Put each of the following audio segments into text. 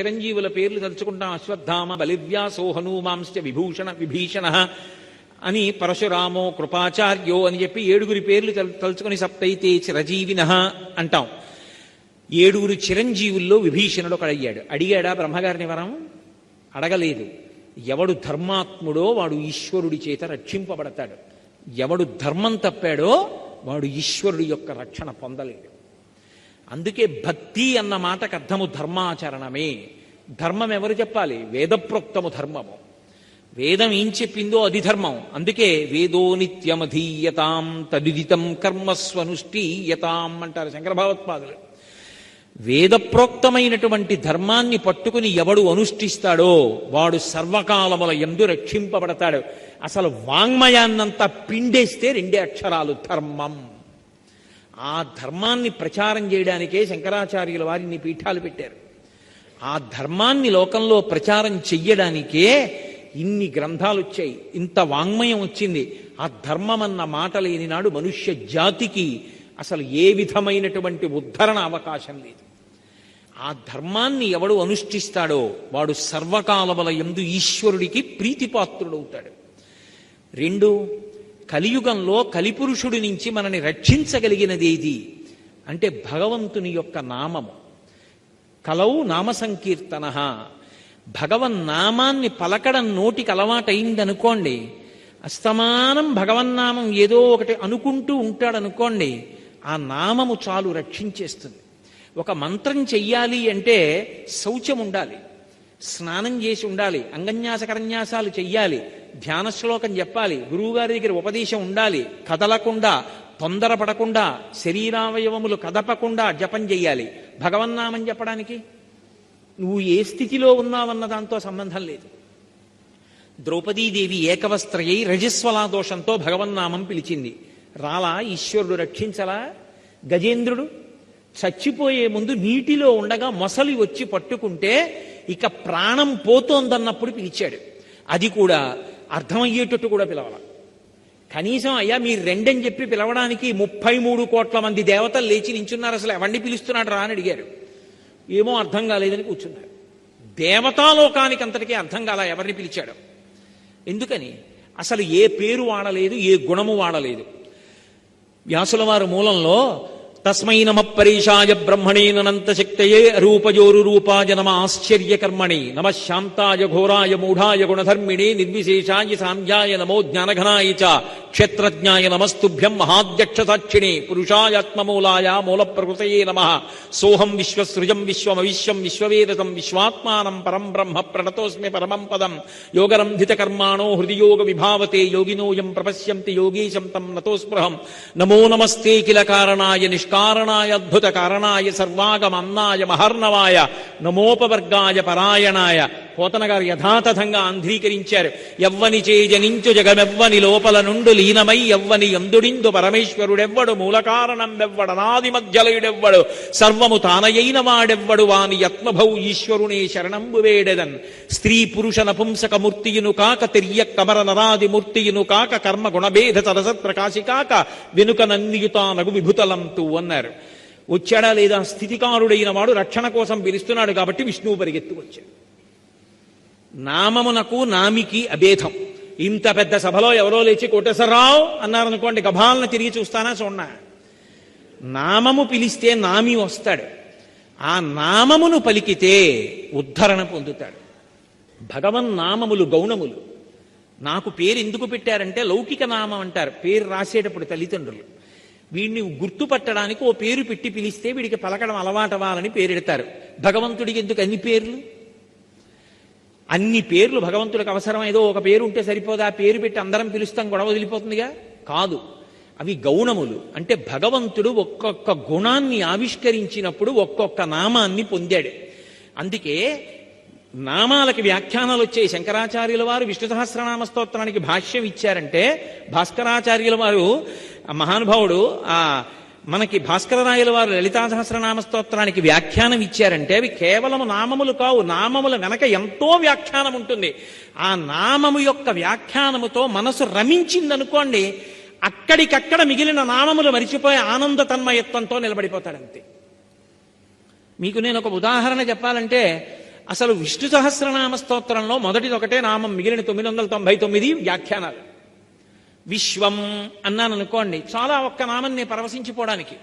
చిరంజీవుల పేర్లు తలుచుకుంటాం. అశ్వత్థామ బలివ్యాసో హనుమాంశ్చ విభూషణ విభీషణ అని పరశురామో కృపాచార్యో అని చెప్పి ఏడుగురి పేర్లు తలు- సప్తైతే చిరజీవిన అంటాం. ఏడుగురు చిరంజీవుల్లో విభీషణుడు ఒకడు అయ్యాడు అడిగాడా బ్రహ్మగారిని వరం? అడగలేదు. ఎవడు ధర్మాత్ముడో వాడు ఈశ్వరుడి చేత రక్షింపబడతాడు. ఎవడు ధర్మం తప్పాడో వాడు ఈశ్వరుడి యొక్క రక్షణ పొందలేడు. అందుకే భక్తి అన్న మాటకు అర్థము ధర్మాచరణమే. ధర్మం ఎవరు చెప్పాలి? వేదప్రోక్తము ధర్మము. వేదం ఏం చెప్పిందో అది ధర్మం. అందుకే వేదో నిత్యమధీయతాం తదుదితం కర్మస్వనుష్ఠీయతాం అంటారు శంకర భగవత్పాదులు వేదప్రోక్తమైనటువంటి ధర్మాన్ని పట్టుకుని ఎవడు అనుష్ఠిస్తాడో వాడు సర్వకాలముల ఎందు రక్షింపబడతాడు. అసలు వాంగ్మయాన్నంతా పిండేస్తే రెండే అక్షరాలు ధర్మం. ఆ ధర్మాన్ని ప్రచారం చేయడానికే శంకరాచార్యుల వారిని పీఠాలు పెట్టారు. ఆ ధర్మాన్ని లోకంలో ప్రచారం చెయ్యడానికే ఇన్ని గ్రంథాలు వచ్చాయి. ఇంత వాంగ్మయం వచ్చింది. ఆ ధర్మం అన్న మాట లేని నాడు మనుష్య జాతికి అసలు ఏ విధమైనటువంటి ఉద్ధరణ అవకాశం లేదు. ఆ ధర్మాన్ని ఎవడు అనుష్ఠిస్తాడో వాడు సర్వకాలముల ఎందు ఈశ్వరుడికి ప్రీతిపాత్రుడవుతాడు. రెండు కలియుగంలో కలిపురుషుడి నుంచి మనని రక్షించగలిగినది ఏది? అంటే భగవంతుని యొక్క నామము. కలౌ నామ సంకీర్తన. భగవన్ నామాన్ని పలకడం నోటికి అలవాటైందనుకోండి అస్తమానం భగవన్నామం ఏదో ఒకటి అనుకుంటూ ఉంటాడనుకోండి ఆ నామము చాలు రక్షించేస్తుంది. ఒక మంత్రం చెయ్యాలి అంటే శౌచం ఉండాలి స్నానం చేసి ఉండాలి అంగన్యాస కరన్యాసాలు చెయ్యాలి ధ్యాన శ్లోకం చెప్పాలి గురువుగారి దగ్గర ఉపదేశం ఉండాలి కదలకుండా తొందరపడకుండా శరీరావయవములు కదపకుండా జపం చెయ్యాలి. భగవన్నామం చెప్పడానికి నువ్వు ఏ స్థితిలో ఉన్నావన్న దాంతో సంబంధం లేదు. ద్రౌపదీదేవి ఏకవస్త్రయై రజస్వలా దోషంతో భగవన్నామం పిలిచింది. రాలా ఈశ్వరుడు రక్షించలా? గజేంద్రుడు చచ్చిపోయే ముందు నీటిలో ఉండగా మొసలి వచ్చి పట్టుకుంటే ఇక ప్రాణం పోతోందన్నప్పుడు పిలిచాడు. అది కూడా అర్థమయ్యేటట్టు కూడా పిలవాల. కనీసం అయ్యా మీరు రెండని చెప్పి పిలవడానికి ముప్పై మూడు కోట్ల మంది దేవతలు లేచి నించున్నారు అసలు ఎవరిని పిలుస్తున్నాడు రా అని అడిగారు ఏమో అర్థం కాలేదని కూర్చున్నారు. దేవతాలోకానికి అంతటికీ అర్థం కాల ఎవరిని పిలిచాడు. ఎందుకని? అసలు ఏ పేరు వాడలేదు ఏ గుణము వాడలేదు. వ్యాసుల వారు మూలంలో तस्मै नम परेशाय ब्रह्मणे ननंत शक्त रूपजोरु नम आश्चर्य कर्मणे नम शांताय घोराय मूढ़ाय गुणधर्मिणे निर्विशेषाय सांध्याय नमो ज्ञानघनाय च क्षेत्रज्ञाय नमस्तुभ्यं महाध्यक्ष साक्षिणे पुरुषायात्ममूलाय मूल प्रकृतये नमः। सोहं विश्वसृजं विश्वमविश्वं विश्ववेदतं विश्वात्मानं परं ब्रह्म प्रणतोऽस्मि परमं पदं योगरन्धितकर्माणो हृदि योग विभावते योगिनोऽयं प्रपश्यन्ति योगीशं तं नतोस्पृहं नमो नमस्ते किल कारणाय निष्क కారణాయ అద్భుత కారణాయ సర్వాగమన్నాయ మహర్ణవాయ నమోపవర్గాయ పరాయణాయ పోతన గారు యథాతథంగా ఆంధ్రీకరించారు ఎవ్వని చేజనించు జగమెవ్వని లోపల నుండు లీనమై ఎవ్వని ఎందుడిందు పరమేశ్వరుడెవ్వడు మూల కారణం వెవ్వడనాది మధ్యలయుడెవ్వడు సర్వము తానయైన వాడెవ్వడు వాని యత్మభౌ ఈశ్వరునే శరణంబు వేడెదన్ స్త్రీ పురుష నపుంసక మూర్తియును కాక తిర్య కమర నరాది మూర్తియును కాక కర్మ గుణభేద తరసత్ ప్రకాశి కాక వెనుక నన్నియుతానగు విభుతలంతు అన్నారు. వచ్చాడా లేదా స్థితికారుడైన వాడు రక్షణ కోసం పిలుస్తున్నాడు కాబట్టి విష్ణువు పరిగెత్తుకొచ్చాడు. నామమునకు నామికి అభేదం. ఇంత పెద్ద సభలో ఎవరో లేచి కోటేశ్వరరావు అన్నారనుకోండి గభాలను తిరిగి చూస్తానా చూడనా? నామము పిలిస్తే నామి వస్తాడు. ఆ నామమును పలికితే ఉద్ధరణ పొందుతాడు. భగవన్ నామములు గౌణములు. నాకు పేరు ఎందుకు పెట్టారంటే లౌకిక నామం అంటారు. పేరు రాసేటప్పుడు తల్లిదండ్రులు. వీడిని గుర్తుపట్టడానికి ఓ పేరు పెట్టి పిలిస్తే వీడికి పలకడం అలవాటవాలని పేరెడతారు. భగవంతుడికి ఎందుకు అన్ని పేర్లు? అన్ని పేర్లు భగవంతుడికి అవసరం ఏదో ఒక పేరు ఉంటే సరిపోదా? ఆ పేరు పెట్టి అందరం పిలుస్తాం గొడవ వదిలిపోతుందిగా? కాదు. అవి గౌణములు. అంటే భగవంతుడు ఒక్కొక్క గుణాన్ని ఆవిష్కరించినప్పుడు ఒక్కొక్క నామాన్ని పొందాడు. అందుకే నామాలకి వ్యాఖ్యానాలు వచ్చాయి. శంకరాచార్యుల వారు విష్ణు సహస్రనామ స్తోత్రానికి భాష్యం ఇచ్చారంటే భాస్కరాచార్యుల వారు మహానుభావుడు ఆ మనకి భాస్కర రాయల వారు లలితా సహస్రనామ స్తోత్రానికి వ్యాఖ్యానం ఇచ్చారంటే అవి కేవలం నామములు కావు. నామముల వెనక ఎంతో వ్యాఖ్యానం ఉంటుంది. ఆ నామము యొక్క వ్యాఖ్యానముతో మనసు రమించిందనుకోండి అక్కడికక్కడ మిగిలిన నామములు మరిచిపోయి ఆనంద తన్మయత్వంతో నిలబడిపోతాడంతే. మీకు నేను ఒక ఉదాహరణ చెప్పాలంటే అసలు విష్ణు సహస్రనామ స్తోత్రంలో మొదటిది ఒకటే నామం మిగిలిన తొమ్మిది వందల తొంభై తొమ్మిది వ్యాఖ్యానాలు. విశ్వం అన్నాను అనుకోండి చాలా ఒక్క నామం పరవశించిపోవడానికి.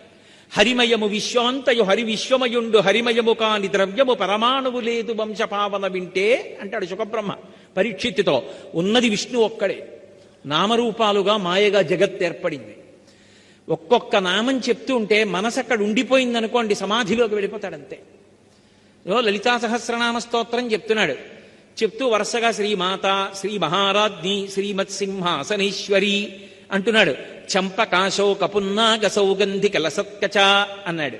హరిమయము విశ్వమంతయు హరి విశ్వమయుండు హరిమయము కాని ద్రవ్యము పరమాణువు లేదు వంశపావన వింటే అంటాడు సుఖబ్రహ్మ పరీక్షిత్తుతో. ఉన్నది విష్ణు ఒక్కడే. నామరూపాలుగా మాయగా జగత్ ఏర్పడింది. ఒక్కొక్క నామం చెప్తూ ఉంటే మనసు అక్కడ ఉండిపోయింది అనుకోండి సమాధిలోకి వెళ్ళిపోతాడంతే. లలితా సహస్రనామ స్తోత్రం చెప్తున్నాడు. చెప్తూ వరుసగా శ్రీమాత శ్రీ మహారాజ్ని శ్రీమత్ సింహాసనేశ్వరి అంటున్నాడు. చంపకాశో కపున్నాగ సౌగంధి కలసత్కచ అన్నాడు.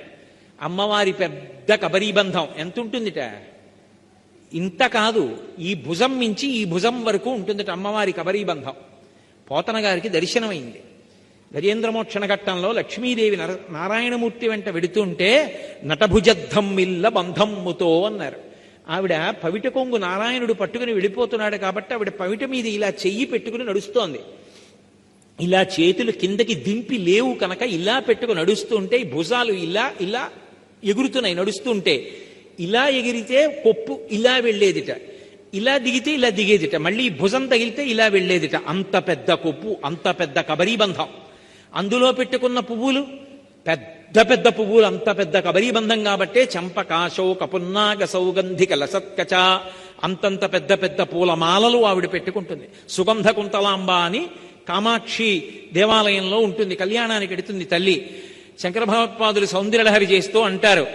అమ్మవారి పెద్ద కబరీబంధం ఎంత ఉంటుందిట ఇంత కాదు ఈ భుజం మించి ఈ భుజం వరకు ఉంటుందిట అమ్మవారి కబరీబంధం. పోతన గారికి దర్శనమైంది. గజేంద్రమోక్షణ ఘట్టంలో లక్ష్మీదేవి నారాయణమూర్తి వెంట వెడుతుంటే నటభుజద్ధమ్మిల్ల బంధమ్ముతో అన్నారు. ఆవిడ పవిట కొంగు నారాయణుడు పట్టుకుని వెళ్ళిపోతున్నాడు కాబట్టి ఆవిడ పవిట మీద ఇలా చెయ్యి పెట్టుకుని నడుస్తోంది. ఇలా చేతులు కిందకి దింపి లేవు కనుక ఇలా పెట్టుకుని నడుస్తుంటే భుజాలు ఇలా ఇలా ఎగురుతున్నాయి నడుస్తుంటే. ఇలా ఎగిరితే కొప్పు ఇలా వెళ్ళేదిట. ఇలా దిగితే ఇలా దిగేదిట. మళ్ళీ భుజం తగిలితే ఇలా వెళ్ళేదిట. అంత పెద్ద కొప్పు అంత పెద్ద కబరీబంధం అందులో పెట్టుకున్న పువ్వులు పెద్ద పెద్ద పువ్వులు అంత పెద్ద కబరీబంధం కాబట్టే చంపకాశోక కపున్నాగ సౌగంధిక లసత్కచ అంతంత పెద్ద పెద్ద పూలమాలలు ఆవిడ పెట్టుకుంటుంది. సుగంధ కుంతలాంబ అని కామాక్షి దేవాలయంలో ఉంటుంది కళ్యాణానికి ఎడుతుంది తల్లి. శంకర భగవత్పాదులు సౌందర్యలహరి చేస్తూ అంటారు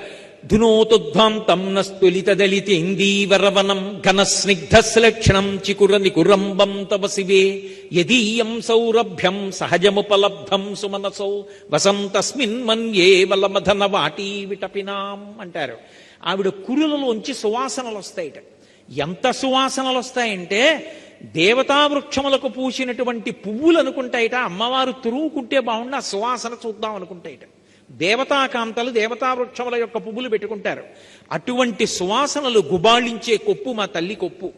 ధునోతుధ్వాంతం నస్తులిత దళిత ఇందీవరవనం ఘన స్నిగ్ధస్లక్షణం చికుర నికురంబం తవ శివే. యదీయం సౌరభ్యం సహజముపలబ్ధం సుమనసౌ. వసంతస్మిన్ మన్యే వలమధన వాటీ విటపినాం అంటారు. ఆవిడ కురులలోంచి సువాసనలు వస్తాయిట ఎంత సువాసనలు వస్తాయంటే దేవతా వృక్షములకు పూసినటువంటి పువ్వులు అనుకుంటాయిట అమ్మవారు తురువుకుంటే బాగుండు ఆ సువాసన చూద్దాం అనుకుంటాయిట దేవతాకాంతలు దేవతావృక్షముల యొక్క పువ్వులు పెట్టుకుంటారు. అటువంటి సువాసనలు గుబాళించే కొప్పు మా తల్లి కొప్పు.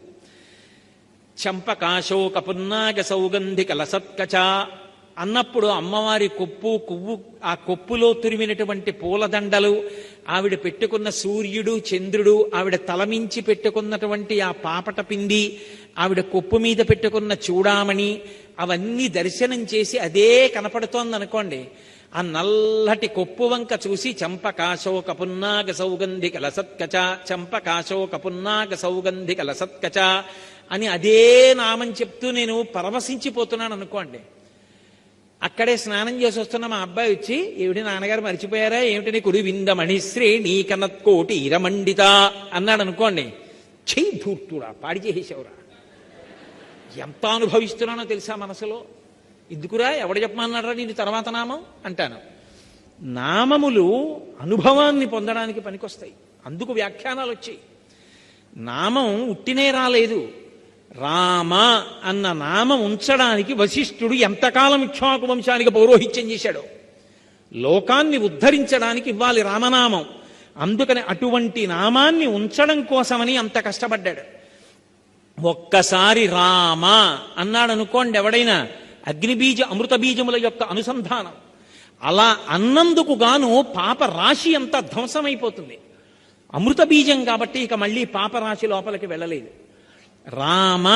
చంపకాశోక పున్నాగ సౌగంధిక కలసత్కచ అన్నప్పుడు అమ్మవారి కొప్పు కొవ్వు ఆ కొప్పులో తురిమినటువంటి పూలదండలు ఆవిడ పెట్టుకున్న సూర్యుడు చంద్రుడు ఆవిడ తలమించి పెట్టుకున్నటువంటి ఆ పాపట పిండి ఆవిడ కొప్పు మీద పెట్టుకున్న చూడామణి అవన్నీ దర్శనం చేసి అదే కనపడుతోంది అనుకోండి ఆ నల్లటి కొప్పు వంక చూసి చంపకాశోక పున్నాగ సౌగంధిక లసత్కచ చంపకాశోక పున్నాగ సౌగంధిక లసత్కచ అని అదే నామం చెప్తూ నేను పరవశించిపోతున్నాను అనుకోండి అక్కడే స్నానం చేసి వస్తున్న మా అబ్బాయి వచ్చి ఏమిటి నాన్నగారు మర్చిపోయారా? ఏమిటి నీ కుడి విందమణిశ్రీ నీ కనత్కోటి ఇరమండిత అన్నాడు అనుకోండి చెయ్యి భూర్తుడా పాడి చేసేవరా ఎంత అనుభవిస్తున్నానో తెలుసా మనసులో? ఎందుకురా? ఎవడు చెప్పమన్నారా నేను తర్వాత నామం? అంటాను. నామములు అనుభవాన్ని పొందడానికి పనికొస్తాయి. అందుకు వ్యాఖ్యానాలు వచ్చాయి. నామం ఉట్టినే రాలేదు. రామ అన్న నామం ఉంచడానికి వశిష్ఠుడు ఎంతకాలం ఇక్ష్వాకు వంశానికి పౌరోహిత్యం చేశాడో. లోకాన్ని ఉద్ధరించడానికి ఇవ్వాలి రామనామం. అందుకని అటువంటి నామాన్ని ఉంచడం కోసమని అంత కష్టపడ్డాడు. ఒక్కసారి రామ అన్నాడు అనుకోండి ఎవడైనా అగ్నిబీజ అమృత బీజముల యొక్క అనుసంధానం. అలా అన్నందుకు గాను పాప రాశి అంతా ధ్వంసమైపోతుంది. అమృత బీజం కాబట్టి ఇక మళ్ళీ పాపరాశి లోపలికి వెళ్ళలేదు. రామ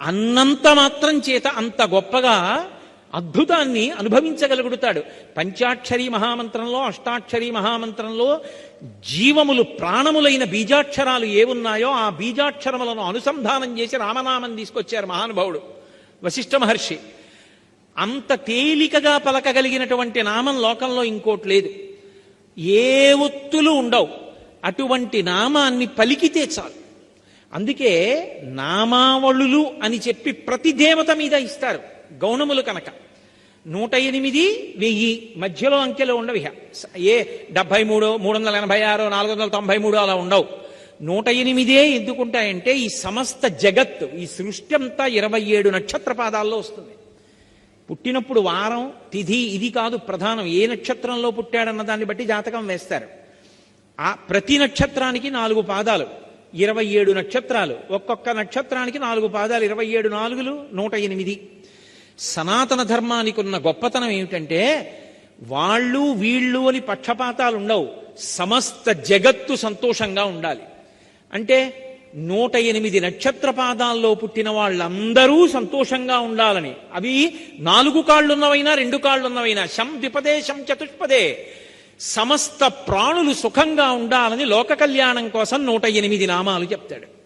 అన్నంత మాత్రం చేత అంత గొప్పగా అద్భుతాన్ని అనుభవించగలుగుతాడు. పంచాక్షరీ మహామంత్రంలో అష్టాక్షరి మహామంత్రంలో జీవములు ప్రాణములైన బీజాక్షరాలు ఏవున్నాయో ఆ బీజాక్షరములను అనుసంధానం చేసి రామనామం తీసుకొచ్చారు మహానుభావుడు. వశిష్ఠ మహర్షి అంత తేలికగా పలకగలిగినటువంటి నామం లోకంలో ఇంకోటి లేదు. ఏ ఒత్తులు ఉండవు. అటువంటి నామాన్ని పలికితే చాలు. అందుకే నామావళులు అని చెప్పి ప్రతి దేవత మీద ఇస్తారు. గౌణములు కనుక నూట ఎనిమిది వెయ్యి మధ్యలో అంకెలు ఉండవు ఏ డెబ్బై మూడు మూడు వందల ఎనభై ఆరు నాలుగు వందల తొంభై మూడు అలా ఉండవు. నూట ఎనిమిదే ఎందుకుంటాయంటే ఈ సమస్త జగత్తు ఈ సృష్టి అంతా ఇరవై ఏడు నక్షత్ర పాదాల్లో వస్తుంది. పుట్టినప్పుడు వారం తిథి ఇది కాదు ప్రధానం. ఏ నక్షత్రంలో పుట్టాడన్న దాన్ని బట్టి జాతకం వేస్తారు. ఆ ప్రతి నక్షత్రానికి నాలుగు పాదాలు ఇరవై ఏడు నక్షత్రాలు. ఒక్కొక్క నక్షత్రానికి నాలుగు పాదాలు ఇరవై ఏడు నాలుగులు నూట ఎనిమిది సనాతన ధర్మానికి ఉన్న గొప్పతనం ఏమిటంటే వాళ్ళు వీళ్ళు అని పక్షపాతాలు ఉండవు సమస్త జగత్తు సంతోషంగా ఉండాలి. అంటే నూట ఎనిమిది నక్షత్ర పాదాల్లో పుట్టిన వాళ్ళందరూ సంతోషంగా ఉండాలని. అవి నాలుగు కాళ్ళున్నవైనా రెండు కాళ్ళున్నవైనా. శం ద్విపదే శం చతుష్పదే. సమస్త ప్రాణులు సుఖంగా ఉండాలని లోక కళ్యాణం కోసం నూట ఎనిమిది నామాలు చెప్తాడు.